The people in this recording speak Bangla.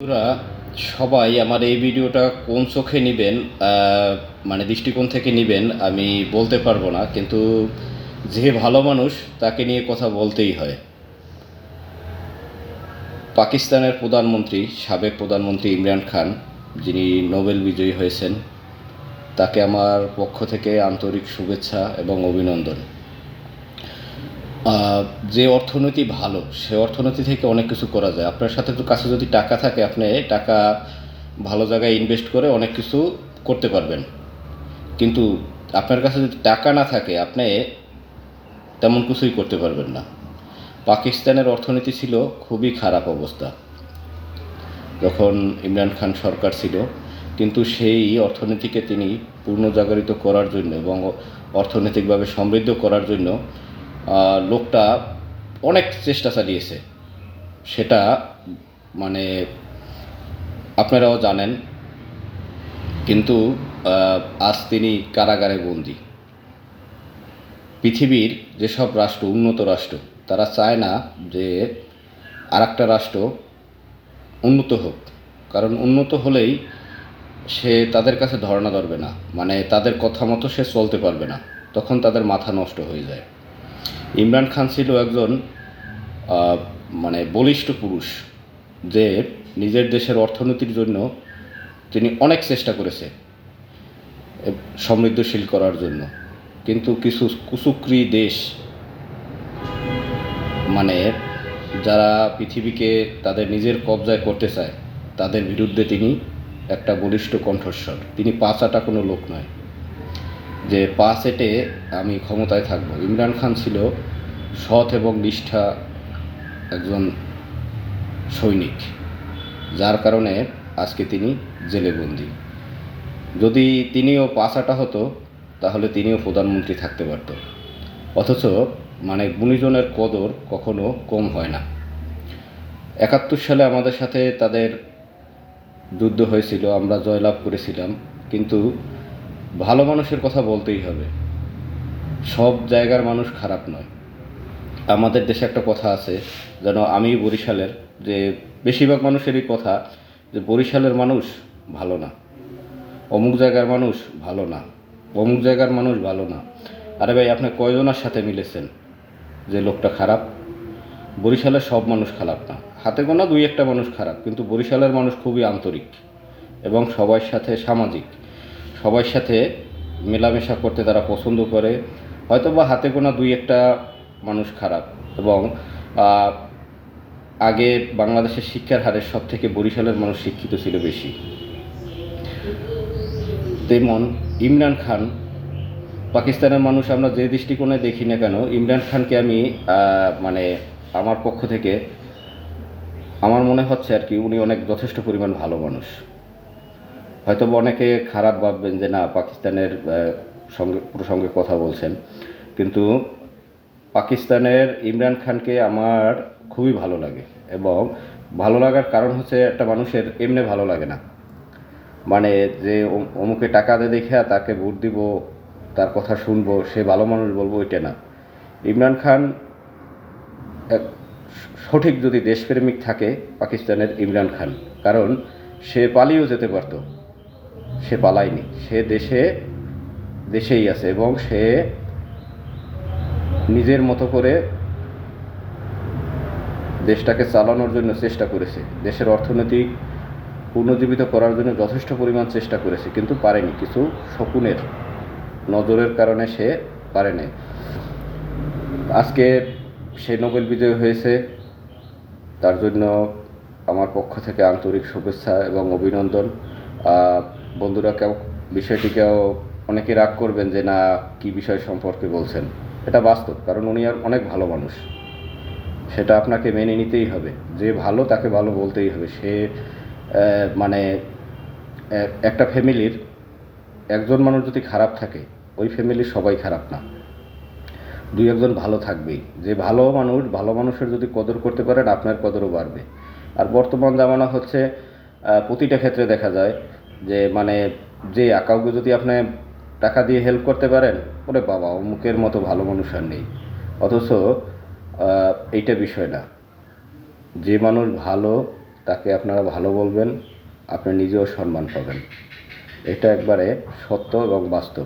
বন্ধুরা, সবাই আমার এই ভিডিওটা কোন চোখে নেবেন মানে দৃষ্টিকোণ থেকে নেবেন, আমি বলতে পারব না, কিন্তু যে ভালো মানুষ, তাকে নিয়ে কথা বলতেই হয়। পাকিস্তানের প্রধানমন্ত্রী, সাবেক প্রধানমন্ত্রী ইমরান খান, যিনি নোবেল বিজয়ী হয়েছেন, তাকে আমার পক্ষ থেকে আন্তরিক শুভেচ্ছা এবং অভিনন্দন। যে অর্থনীতি ভালো, সে অর্থনীতি থেকে অনেক কিছু করা যায়। আপনার সাথে তো কাছে যদি টাকা থাকে, আপনি টাকা ভালো জায়গায় ইনভেস্ট করে অনেক কিছু করতে পারবেন। কিন্তু আপনার কাছে যদি টাকা না থাকে, আপনি তেমন কিছুই করতে পারবেন না। পাকিস্তানের অর্থনীতি ছিল খুবই খারাপ অবস্থা, যখন ইমরান খান সরকার ছিল। কিন্তু সেই অর্থনীতিকে তিনি পূর্ণজাগরিত করার জন্য এবং অর্থনৈতিকভাবে সমৃদ্ধ করার জন্য লোকটা অনেক চেষ্টা চালিয়েছে। সেটা মানে আপনারাও জানেন, কিন্তু আজ তিনি কারাগারে বন্দী। পৃথিবীর যেসব রাষ্ট্র, উন্নত রাষ্ট্র, তারা চায় না যে আর একটা রাষ্ট্র উন্নত হোক। কারণ উন্নত হলেই সে তাদের কাছে ধর্ণা ধরবে না। মানে তাদের কথা মতো সে চলতে পারবে না। তখন তাদের মাথা নষ্ট হয়ে যায়। ইমরান খান ছিল একজন মানে বলিষ্ঠ পুরুষ যে নিজের দেশের অর্থনীতির জন্য তিনি অনেক চেষ্টা করেছে সমৃদ্ধশীল করার জন্য। কিন্তু কিছু কুচুকরি দেশ মানে যারা পৃথিবীকে তাদের নিজের কবজায় করতে চায়, তাদের বিরুদ্ধে তিনি একটা বলিষ্ঠ কণ্ঠস্বর। তিনি পাঁচাটা কোনো লোক নয়। যে পা এটে আমি ক্ষমতায় থাকব। ইমরান খান ছিল সৎ এবং নিষ্ঠা একজন সৈনিক, যার কারণে আজকে তিনি জেলে বন্দি। যদি তিনিও পাঁচাটা হতো, তাহলে তিনিও প্রধানমন্ত্রী থাকতে পারত। অথচ মানে গুণীজনের কদর কখনো কম হয় না। একাত্তর সালে আমাদের সাথে তাদের যুদ্ধ হয়েছিল, আমরা জয়লাভ করেছিলাম, কিন্তু ভালো মানুষের কথা বলতেই হবে। সব জায়গার মানুষ খারাপ নয়। আমাদের দেশে একটা কথা আছে, যেন আমি বরিশালের, যে বেশিরভাগ মানুষেরই কথা, যে বরিশালের মানুষ ভালো না। অমুক জায়গার মানুষ ভালো না। অমুক জায়গার মানুষ ভালো না। আরে ভাই, আপনি কয়জনের সাথে মিলেছেন যে লোকটা খারাপ? বরিশালের সব মানুষ খারাপ না। হাতে গোনা দুই একটা মানুষ খারাপ, কিন্তু বরিশালের মানুষ খুবই আন্তরিক এবং সবার সাথে সামাজিক। সবার সাথে মেলামেশা করতে তারা পছন্দ করে। হয়তো বা হাতে গোনা দুই একটা মানুষ খারাপ এবং আগে বাংলাদেশের শিক্ষার হারের সব থেকে বরিশালের মানুষ শিক্ষিত ছিল বেশি। তেমন ইমরান খান, পাকিস্তানের মানুষ আমরা যে দৃষ্টিকোণে দেখি না কেন, ইমরান খানকে আমি মানে আমার পক্ষ থেকে, আমার মনে হচ্ছে আর কি উনি অনেক যথেষ্ট পরিমাণ ভালো মানুষ। হয়তো অনেকে খারাপ ভাববেন যে না, পাকিস্তানের সঙ্গে, প্রসঙ্গে কথা বলছেন। কিন্তু পাকিস্তানের ইমরান খানকে আমার খুবই ভালো লাগে এবং ভালো লাগার কারণ হচ্ছে একটা মানুষের এমনি ভালো লাগে না। মানে যে অমুকে টাকা দিয়ে দেখে তাকে ভোট দিব, তার কথা শুনব, সে ভালো মানুষ বলব, ওইটা না। ইমরান খান এক সঠিক যদি দেশপ্রেমিক থাকে, পাকিস্তানের ইমরান খান, কারণ সে পালিয়েও যেতে পারতো। সে পালায়নি, সে দেশে, দেশেই আছে এবং সে নিজের মতো করে দেশটাকে চালানোর জন্য চেষ্টা করেছে। দেশের অর্থনৈতিক পুনর্জীবিত করার জন্য যথেষ্ট পরিমাণ চেষ্টা করেছে, কিন্তু পারেনি। কিছু শকুনের নজরের কারণে সে পারেনি আজকে সে নোবেল বিজয় হয়েছে। তার জন্য আমার পক্ষ থেকে আন্তরিক শুভেচ্ছা এবং অভিনন্দন। বন্ধুরা কেউ বিষয়টিকেও অনেকে রাগ করবেন যে না, কি বিষয় সম্পর্কে বলছেন? এটা বাস্তব, কারণ উনি আর অনেক ভালো মানুষ। সেটা আপনাকে মেনে নিতেই হবে। যে ভালো, তাকে ভালো বলতেই হবে। সে মানে একটা ফ্যামিলির একজন মানুষ যদি খারাপ থাকে, ওই ফ্যামিলির সবাই খারাপ না। দুই একজন ভালো থাকবেই। যে ভালো মানুষ, ভালো মানুষের যদি কদর করতে পারেন, আপনার কদরও বাড়বে। আর বর্তমান জামানা হচ্ছে প্রতিটা ক্ষেত্রে দেখা যায় যে মানে যে কাউকে যদি আপনি টাকা দিয়ে হেল্প করতে পারেন, ওরে বাবা অমুকের মতো ভালো মানুষ আর নেই। অথচ এইটা বিষয় না। যে মানুষ ভালো, তাকে আপনারা ভালো বলবেন, আপনি নিজেও সম্মান পাবেন। এটা একবারে সত্য এবং বাস্তব।